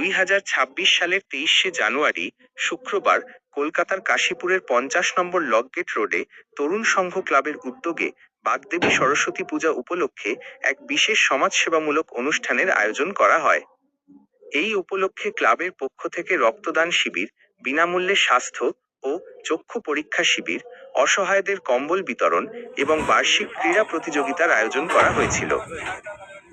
দুই হাজার ছাব্বিশ সালের তেইশে জানুয়ারি, শুক্রবার কলকাতার কাশীপুরের পঞ্চাশ নম্বর লকগেট রোডে তরুণ সংঘ ক্লাবের উদ্যোগে বাগদেবী সরস্বতী পূজা উপলক্ষে এক বিশেষ সমাজসেবামূলক অনুষ্ঠানের আয়োজন করা হয়। এই উপলক্ষে ক্লাবের পক্ষ থেকে রক্তদান শিবির, বিনামূল্যে স্বাস্থ্য ও চক্ষু পরীক্ষা শিবির, অসহায়দের কম্বল বিতরণ এবং বার্ষিক ক্রীড়া প্রতিযোগিতার আয়োজন করা হয়েছিল।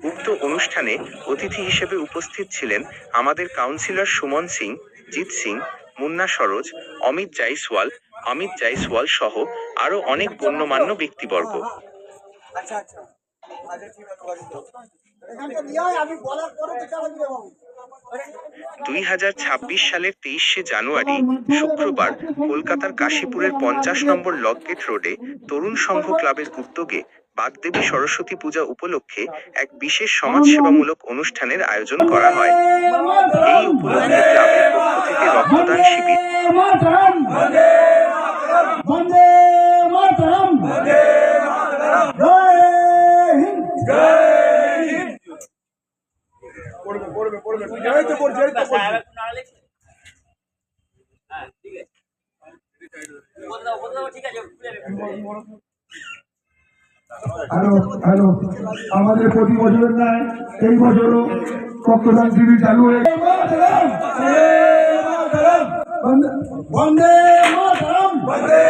উক্ত অনুষ্ঠানে অতিথি হিসেবে উপস্থিত ছিলেন আমাদের কাউন্সিলর সুমন সিং জিৎ সিং মুন্না সরোজ অমিত জাইসওয়াল অমিত জাইসওয়াল সহ আরও অনেক গণ্যমান্য ব্যক্তিবর্গ। আচ্ছা আচ্ছা। আচ্ছা দুই হাজার ছাব্বিশ সালের তেইশে জানুয়ারি শুক্রবার কলকাতার কাশীপুরের পঞ্চাশ নম্বর লগগেট রোডে তরুণ সংঘ ক্লাবের উদ্যোগে বাগদেবী সরস্বতী পূজা উপলক্ষে এক বিশেষ সমাজসেবামূলক অনুষ্ঠানের আয়োজন করা হয়। এই উপলক্ষে ক্লাবের পক্ষ থেকে রক্তদান শিবির মাতরম বন্দে হ্যালো হ্যালো আমাদের প্রতি বছরের ন্যায় এই বছরও রক্তদান শিবির চালু হয়ে বন্দে মাতরম বন্দে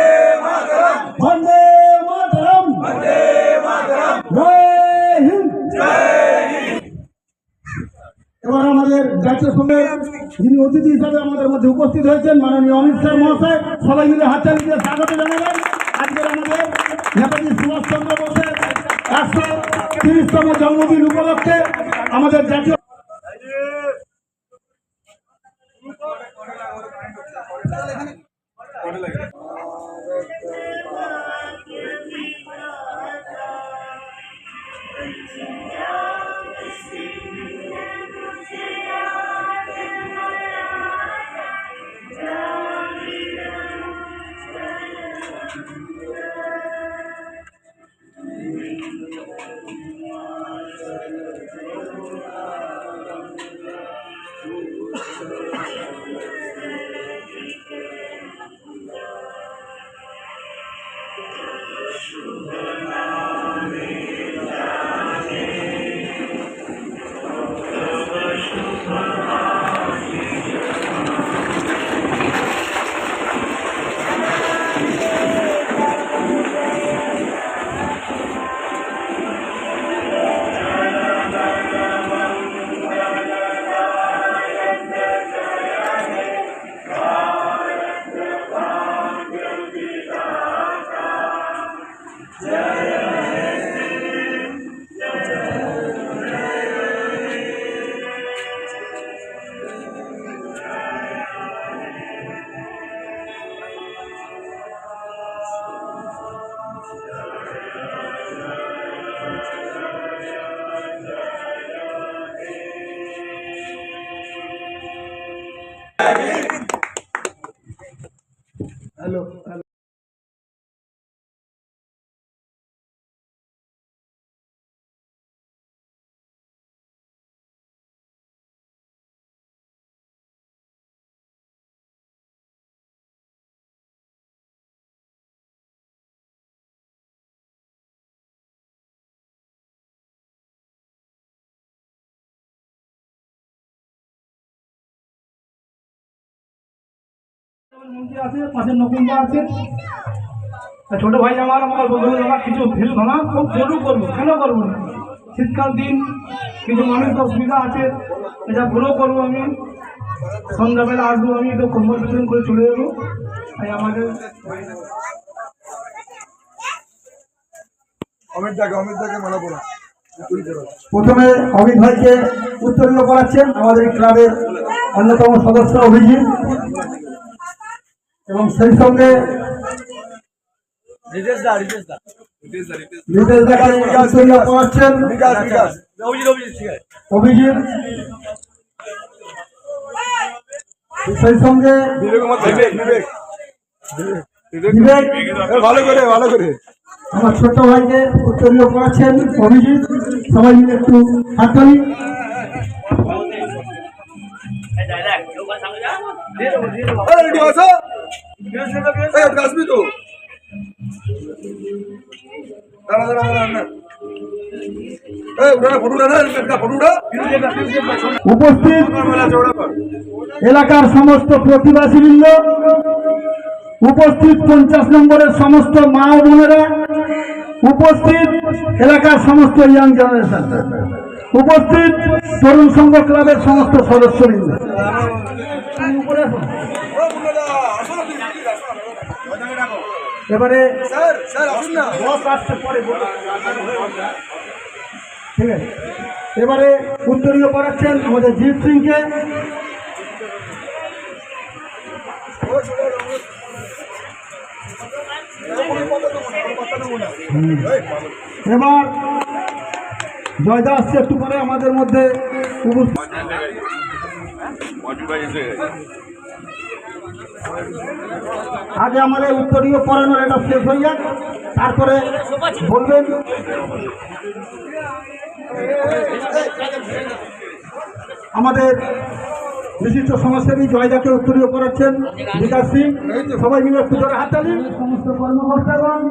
মাতরম বন্দে মাতরম বন্দে মাতরম। জয় হিন্দ। এবার আমাদের জাতীয় সঙ্গে যিনি অতিথি হিসাবে আমাদের মধ্যে উপস্থিত হয়েছেন মাননীয় অমিত শাহ মহাশয় সবাই মিলে হাততালি দিয়ে স্বাগত জানাবেন আজকের আমাদের নেতাজি সুভাষচন্দ্র বোসের একশো তিরিশতম জন্মদিন উপলক্ষে আমাদের জাতীয় হ্যালো Shubham আছে পাশে আছে। ছোট ভাই আমার আমার বন্ধু আমার কিছু হেল্প আমার খুব জরুর করব কেন করব না। শীতকাল দিন কিছু মানুষের অসুবিধা আছে এটা ভুলও করব আমি। সন্ধ্যাবেলা আসব আমি তো কম্বল বিতরণ করে চলে যাব। তাই আমাদের অমিত দাকে অমিত দাকে মালা পড়া। তুই পড়া প্রথমে অমিত ভাইকে উত্তরীয় করাচ্ছেন আমাদের ক্লাবের অন্যতম সদস্য অভিজিৎ। এবং সেই সঙ্গে অভিজিৎ সেই সঙ্গে ভালো করে ভালো করে। আমার ছোট ভাইকে উত্তরীয় করাচ্ছেন অভিজিৎ। সবাই মিলে একটু হাততালি এই আসবি তো? উপস্থিত এলাকার সমস্ত প্রতিবাসীবৃন্দ, উপস্থিত পঞ্চাশ নম্বরের সমস্ত মা বোনেরা, উপস্থিত এলাকার সমস্ত ইয়াং জেনারেশন উপস্থিত তরুণ সংঘ ক্লাবের সমস্ত সদস্যবৃন্দ ও মুন্নাদা আসো না তুমি আসো এবারে ঠিক আছে এবারে উত্তরীয় করাচ্ছেন আমাদের জিৎ সিংকে। এবার জয়দা আসছে একটু পরে আমাদের মধ্যে উপস্থিত আগে আমাদের উত্তরীয় পড়ানোর এটা শেষ হয়ে যাক। তারপরে বলবেন। আমাদের বিশিষ্ট সমাজসেবী জয়দাকে উত্তরীয় করাচ্ছেন বিকাশ সিং। সবাই মিলে একটু ধরে হাততালি। সমস্ত কর্মকর্তাগণ,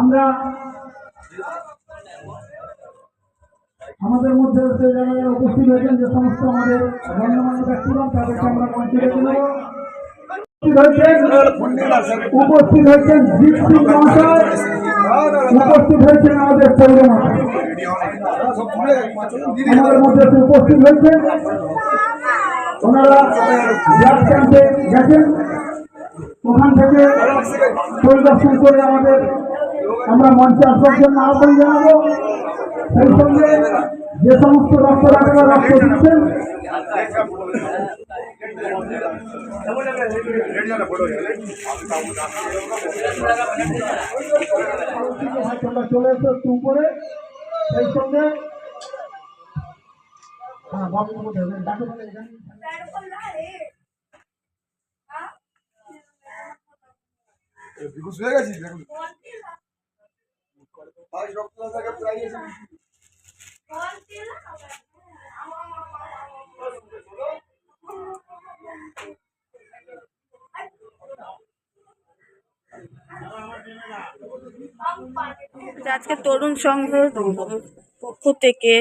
আমরা আমাদের মধ্যে যে জায়গায় উপস্থিত হয়েছেন, যে সমস্ত আমাদের গণ্যমান্য ব্যক্তিগণ, তাদেরকে আমরা ডেকে নেব উপস্থিত হয়েছেন হয়েছেন মহাশয়, উপস্থিত হয়েছেন আমাদের আমাদের মধ্যে উপস্থিত হয়েছেন। ওনারা গেছেন। ওখান থেকে পরিদর্শন করে আমাদের আমরা মঞ্চে আসবার জন্য আহ্বান জানাব। সেই সঙ্গে যে সমস্ত রক্তদাতারা রক্ত দিচ্ছেন চলে এসো একটু উপরে সেই সঙ্গে হ্যাঁ বাবু? ডাকো। বিকুশ হয়ে গেছিস দেখুন আজ রক্তদাতাকে প্রায় এসে যে আজকে তরুণ সংঘর পক্ষ থেকে,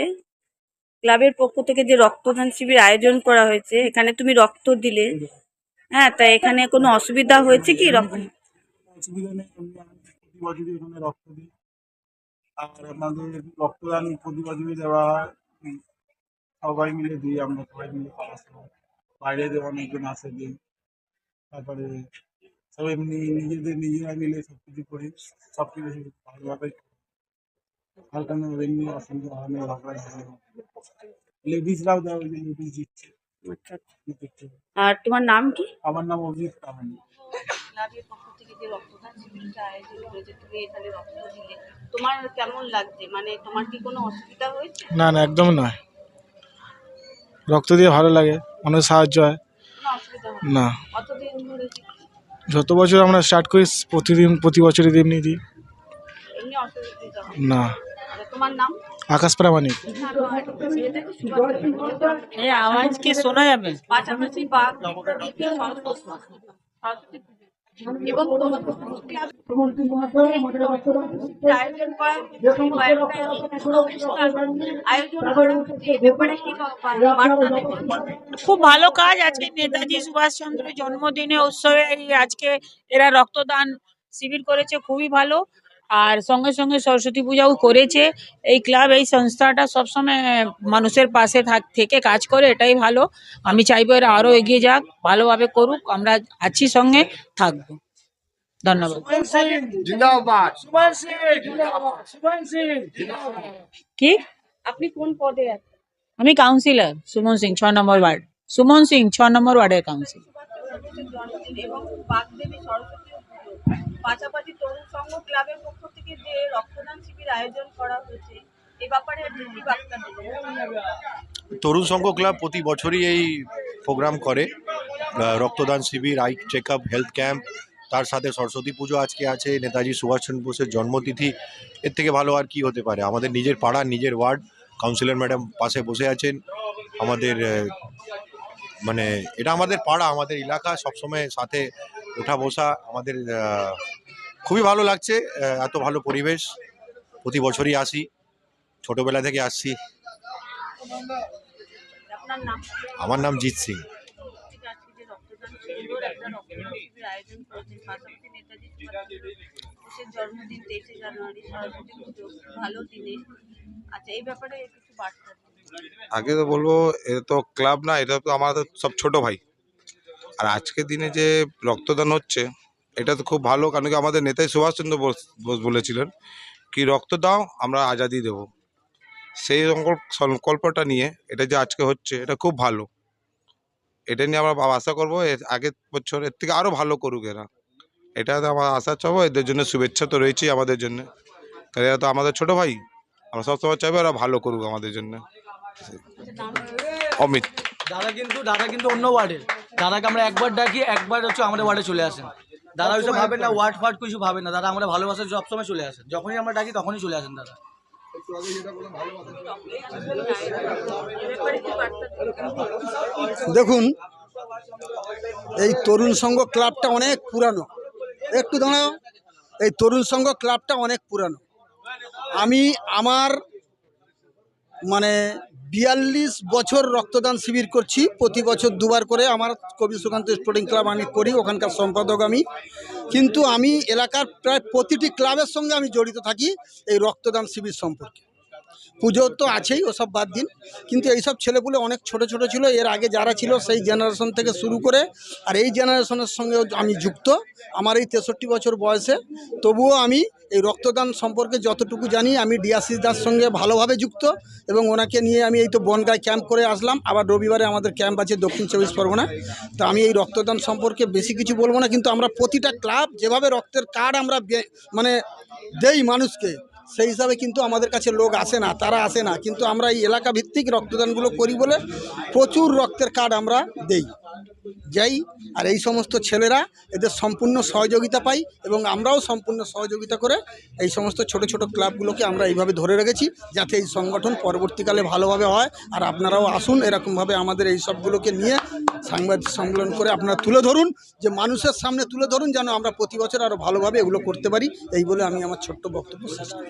ক্লাবের পক্ষ থেকে যে রক্তদান শিবির আয়োজন করা হয়েছে, এখানে তুমি রক্ত দিলে। হ্যাঁ তা এখানে কোনো অসুবিধা হয়েছে কি রক্ত? আর আমাদের রক্তদান দেওয়া সবাই মিলে দিই, আমরা সবাই মিলে বাইরে অনেকজন দিই তারপরে সব এমনি নিজেদের নিজেরা মিলে সব কিছু করি সব কিছু ভালোভাবে করি। আর কোনো এমনি অসুবিধা হয় না ঝগড়া লেডিসরাও দেওয়া ওই যে লেডিস আচ্ছা, আচ্ছা। আর তোমার নাম কি? আমার নাম অভিজিৎ কামানি ক্লাবের পক্ষ থেকে যে রক্তদান শিবিরটা আয়োজন করেছে তুমি এখানে রক্ত দিলে তোমার কেমন লাগছে? মানে তোমার কি কোনো অসুবিধা হয়েছে? না না একদম নয়। রক্ত দিয়ে ভালো লাগে অনেক সাহায্য হয়। না। কতদিন ধরে দিচ্ছ? যত বছর আমরা স্টার্ট করি প্রতিদিন প্রতি বছরই এমনি দিই না। আচ্ছা, তোমার নাম? আকাশ প্রামাণিক। এই আওয়াজ কি শোনা যাবে এবং আয়োজন করা আয়োজন করা ব্যাপারে? খুব ভালো কাজ আজকে নেতাজি সুভাষচন্দ্রের জন্মদিনে উৎসবে। আজকে এরা রক্তদান শিবির করেছে খুবই ভালো। আর সঙ্গে সঙ্গে সরস্বতী পূজাও করেছে। এই ক্লাব এই সংস্থাটা সবসময় মানুষের পাশে থাক- থেকে কাজ করে এটাই ভালো। আমি চাইব এরা আরও এগিয়ে যাক ভালোভাবে করুক আমরা আছি সঙ্গে থাকব। ধন্যবাদ। কি? আপনি কোন পদে আছেন? আমি কাউন্সিলর সুমন সিং ছ নম্বর ওয়ার্ড। সুমন সিং ছ নম্বর ওয়ার্ডের কাউন্সিলর পাশাপাশি তরুণ সংঘ ক্লাবের পক্ষ থেকে যে রক্তদান শিবির আয়োজন করা হয়েছে, এ ব্যাপারে তরুণ সংঘ ক্লাব প্রতি বছরই এই প্রোগ্রাম করে। রক্তদান শিবির, eye check up health camp, তার সাথে সরস্বতী পুজো আজকে আছে, নেতাজি সুভাষচন্দ্র বোসের জন্মতিথি। এর থেকে ভালো আর কি হতে পারে? আমাদের নিজের পাড়া, নিজের ওয়ার্ড, কাউন্সিলর ম্যাডাম পাশে বসে আছেন। আমাদের মানে এটা আমাদের পাড়া, আমাদের এলাকা সবসময় সাথে ওঠা বসা আমাদের খুবই ভালো লাগছে এত ভালো পরিবেশ। প্রতি বছরই আসি ছোটবেলা থেকে আসছি। আমার নাম জিৎ সিং। জন্মদিন তেইশে জানুয়ারি সরস্বতী পুজো ভালো দিনে আচ্ছা এই ব্যাপারে কিছু বার্তা আগে তো বলব এটা তো ক্লাব না এটা তো আমাদের সব ছোট ভাই। আর আজকের দিনে যে রক্তদান হচ্ছে, এটা তো খুব ভালো, কারণ কি আমাদের নেতাজি সুভাষচন্দ্র বোস বোস বলেছিলেন কি রক্ত দাও, আমরা আজাদি দেব। সেই সংকল্প সংকল্পটা নিয়ে এটা যে আজকে হচ্ছে, এটা খুব ভালো। এটা নিয়ে আমরা আশা করব আগের বছর এর থেকে আরও ভালো করুক এরা। এটা তো আমার আশা চাবো, এদের জন্য শুভেচ্ছা তো রয়েছেই আমাদের জন্য। কারণ এরা তো আমাদের ছোট ভাই, আমরা সবসময় চাইব এরা ভালো করুক আমাদের জন্য। অমিত। দাদা কিন্তু দাদা কিন্তু অন্য ওয়ার্ডের। দাদাকে আমরা একবার ডাকি একবার হচ্ছে আমাদের ওয়ার্ডে চলে আসেন। দাদা ওইসব ভাবেন না ওয়ার্ড ফার্ড কিছু ভাবেন না দাদা আমরা ভালোবাসা সবসময় চলে আসেন। যখনই আমরা ডাকি তখনই চলে আসেন দাদা। দেখুন এই তরুণ সংঘ ক্লাবটা অনেক পুরানো। একটু দাঁড়াও এই তরুণ সংঘ ক্লাবটা অনেক পুরানো। আমি আমার মানে বিয়াল্লিশ বছর রক্তদান শিবির করছি। প্রতি বছর দুবার করে আমার কবি সুকান্ত স্পোর্টিং ক্লাব আমি করি, ওখানকার সম্পাদক আমি। কিন্তু আমি এলাকার প্রায় প্রতিটি ক্লাবের সঙ্গে আমি জড়িত থাকি এই রক্তদান শিবির সম্পর্কে। পুজো তো আছেই, ওসব বাদ দিন। কিন্তু এইসব ছেলেপুলে অনেক ছোট ছোট ছিল, এর আগে যারা ছিল সেই জেনারেশন থেকে শুরু করে, আর এই জেনারেশনের সঙ্গেও আমি যুক্ত। আমার এই তেষট্টি বছর বয়সে। তবুও আমি এই রক্তদান সম্পর্কে যতটুকু জানি, আমি ডিয়াসিস দার সঙ্গে ভালোভাবে যুক্ত এবং ওনাকে নিয়ে আমি এই তো বনগায় ক্যাম্প করে আসলাম। আবার রবিবারে আমাদের ক্যাম্প আছে দক্ষিণ চব্বিশ পরগনা। তো আমি এই রক্তদান সম্পর্কে বেশি কিছু বলব না, কিন্তু আমরা প্রতিটা ক্লাব যেভাবে রক্তের কার্ড আমরা মানে দেই মানুষকে সেই হিসাবে কিন্তু আমাদের কাছে লোক আসে না, তারা আসে না। কিন্তু আমরা এই এলাকা ভিত্তিক রক্তদানগুলো করি বলে প্রচুর রক্তের কার্ড আমরা দেই। যাই, আর এই সমস্ত ছেলেরা এদের সম্পূর্ণ সহযোগিতা পাই এবং আমরাও সম্পূর্ণ সহযোগিতা করে এই সমস্ত ছোট ছোট ক্লাবগুলোকে আমরা এইভাবে ধরে রেখেছি যাতে এই সংগঠন পরবর্তীকালে ভালোভাবে হয়। আর আপনারাও আসুন, এরকমভাবে আমাদের এই সবগুলোকে নিয়ে সাংবাদিক সম্মেলন করে আপনারা তুলে ধরুন, যে মানুষের সামনে তুলে ধরুন, যেন আমরা প্রতি বছর আরও ভালোভাবে এগুলো করতে পারি। এই বলে আমি আমার ছোট্ট বক্তব্য শেষ করি।